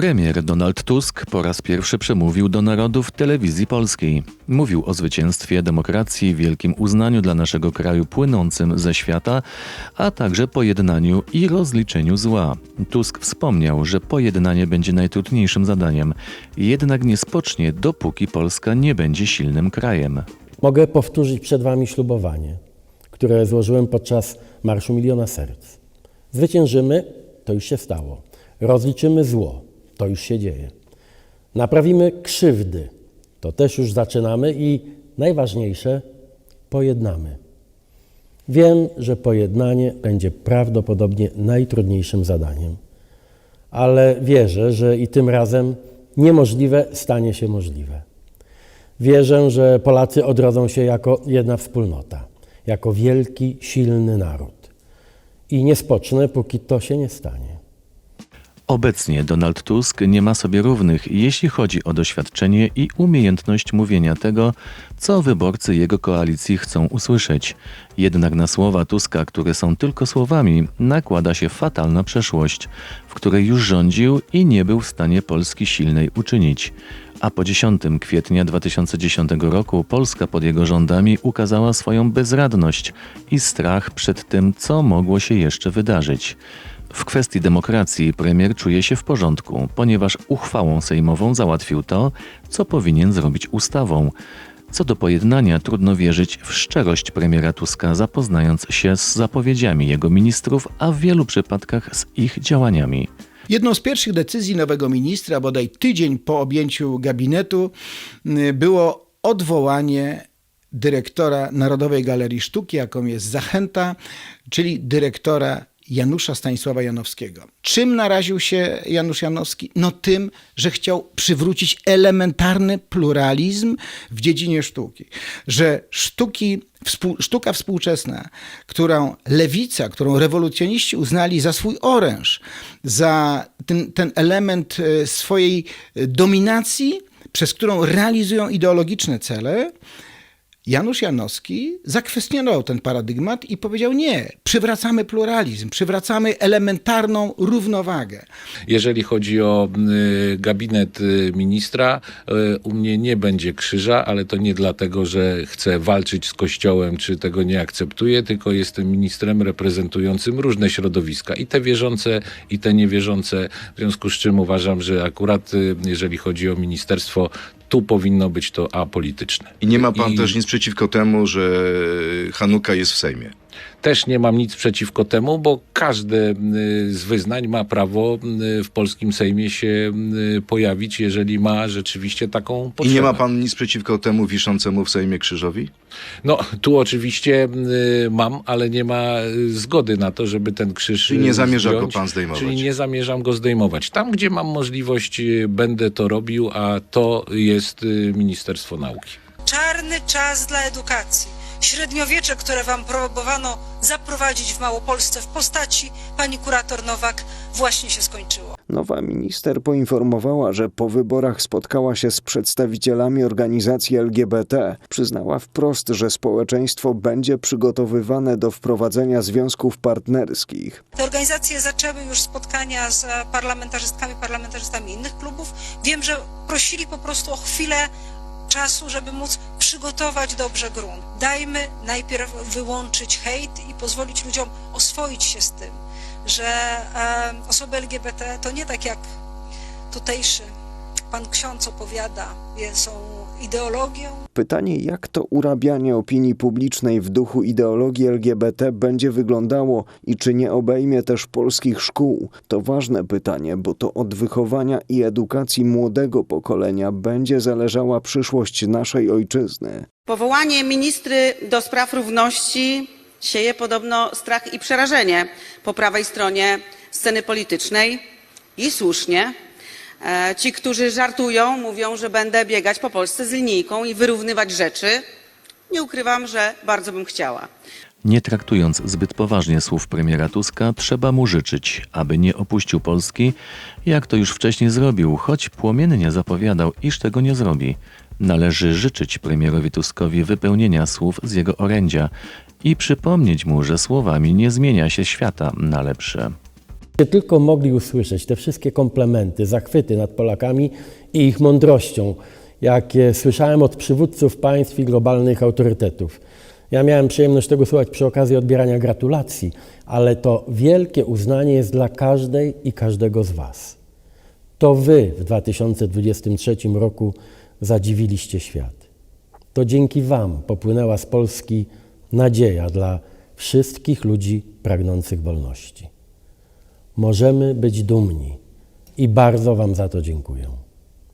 Premier Donald Tusk po raz pierwszy przemówił do narodu w telewizji polskiej. Mówił o zwycięstwie demokracji, wielkim uznaniu dla naszego kraju płynącym ze świata, a także pojednaniu i rozliczeniu zła. Tusk wspomniał, że pojednanie będzie najtrudniejszym zadaniem, jednak nie spocznie, dopóki Polska nie będzie silnym krajem. Mogę powtórzyć przed Wami ślubowanie, które złożyłem podczas Marszu Miliona Serc. Zwyciężymy, to już się stało. Rozliczymy zło, to już się dzieje. Naprawimy krzywdy, to też już zaczynamy i najważniejsze, pojednamy. Wiem, że pojednanie będzie prawdopodobnie najtrudniejszym zadaniem, ale wierzę, że i tym razem niemożliwe stanie się możliwe. Wierzę, że Polacy odrodzą się jako jedna wspólnota, jako wielki, silny naród. I nie spocznę, póki to się nie stanie. Obecnie Donald Tusk nie ma sobie równych, jeśli chodzi o doświadczenie i umiejętność mówienia tego, co wyborcy jego koalicji chcą usłyszeć. Jednak na słowa Tuska, które są tylko słowami, nakłada się fatalna przeszłość, w której już rządził i nie był w stanie Polski silnej uczynić. A po 10 kwietnia 2010 roku Polska pod jego rządami ukazała swoją bezradność i strach przed tym, co mogło się jeszcze wydarzyć. W kwestii demokracji premier czuje się w porządku, ponieważ uchwałą sejmową załatwił to, co powinien zrobić ustawą. Co do pojednania, trudno wierzyć w szczerość premiera Tuska, zapoznając się z zapowiedziami jego ministrów, a w wielu przypadkach z ich działaniami. Jedną z pierwszych decyzji nowego ministra, bodaj tydzień po objęciu gabinetu, y, było odwołanie dyrektora Narodowej Galerii Sztuki, jaką jest Zachęta, czyli dyrektora Janusza Stanisława Janowskiego. Czym naraził się Janusz Janowski? No tym, że chciał przywrócić elementarny pluralizm w dziedzinie sztuki. Że sztuki, sztuka współczesna, którą lewica, którą rewolucjoniści uznali za swój oręż, za ten, ten element e, swojej e, dominacji, przez którą realizują ideologiczne cele, Janusz Janowski zakwestionował ten paradygmat i powiedział: Nie, przywracamy pluralizm, przywracamy elementarną równowagę. Jeżeli chodzi o y, gabinet y, ministra, y, u mnie nie będzie krzyża, ale to nie dlatego, że chcę walczyć z Kościołem, czy tego nie akceptuję, tylko jestem ministrem reprezentującym różne środowiska i te wierzące, i te niewierzące. W związku z czym uważam, że akurat jeżeli chodzi o ministerstwo, tu powinno być to apolityczne. I nie ma pan I- też nic przeciwko temu, że Hanuka jest w Sejmie. Też nie mam nic przeciwko temu, bo każde y, z wyznań ma prawo y, w polskim Sejmie się y, pojawić, jeżeli ma rzeczywiście taką I potrzebę. nie ma pan nic przeciwko temu wiszącemu w Sejmie krzyżowi? No, tu oczywiście y, mam, ale nie ma zgody na to, żeby ten krzyż Czyli nie zamierza go zdjąć. pan zdejmować? Czyli nie zamierzam go zdejmować. Tam, gdzie mam możliwość, będę to robił, a to jest Ministerstwo Nauki. czarny czas dla edukacji. Średniowiecze, które wam próbowano zaprowadzić w Małopolsce w postaci pani kurator Nowak, właśnie się skończyło. Nowa minister poinformowała, że po wyborach spotkała się z przedstawicielami organizacji LGBT. Przyznała wprost, że społeczeństwo będzie przygotowywane do wprowadzenia związków partnerskich. Te organizacje zaczęły już spotkania z parlamentarzystkami, parlamentarzystami innych klubów. Wiem, że prosili po prostu o chwilę czasu, żeby móc przygotować dobrze grunt. Dajmy najpierw wyłączyć hejt i pozwolić ludziom oswoić się z tym, że osoby LGBT to nie tak jak tutejszy pan ksiądz opowiada, są ideologią, Pytanie, jak to urabianie opinii publicznej w duchu ideologii LGBT będzie wyglądało i czy nie obejmie też polskich szkół, to ważne pytanie, bo to od wychowania i edukacji młodego pokolenia będzie zależała przyszłość naszej ojczyzny. Powołanie ministry do spraw równości sieje podobno strach i przerażenie po prawej stronie sceny politycznej i słusznie. E, Ci, którzy żartują, mówią, że będę biegać po Polsce z linijką i wyrównywać rzeczy. Nie ukrywam, że bardzo bym chciała. Nie traktując zbyt poważnie słów premiera Tuska, trzeba mu życzyć, aby nie opuścił Polski, jak to już wcześniej zrobił, choć płomiennie zapowiadał, iż tego nie zrobi. Należy życzyć premierowi Tuskowi wypełnienia słów z jego orędzia i przypomnieć mu, że słowami nie zmienia się świata na lepsze. Tylko mogli usłyszeć te wszystkie komplementy, zachwyty nad Polakami i ich mądrością, jakie słyszałem od przywódców państw i globalnych autorytetów. Ja miałem przyjemność tego słuchać przy okazji odbierania gratulacji, ale to wielkie uznanie jest dla każdej i każdego z Was. To Wy w 2023 roku zadziwiliście świat. To dzięki Wam popłynęła z Polski nadzieja dla wszystkich ludzi pragnących wolności. Możemy być dumni i bardzo Wam za to dziękuję.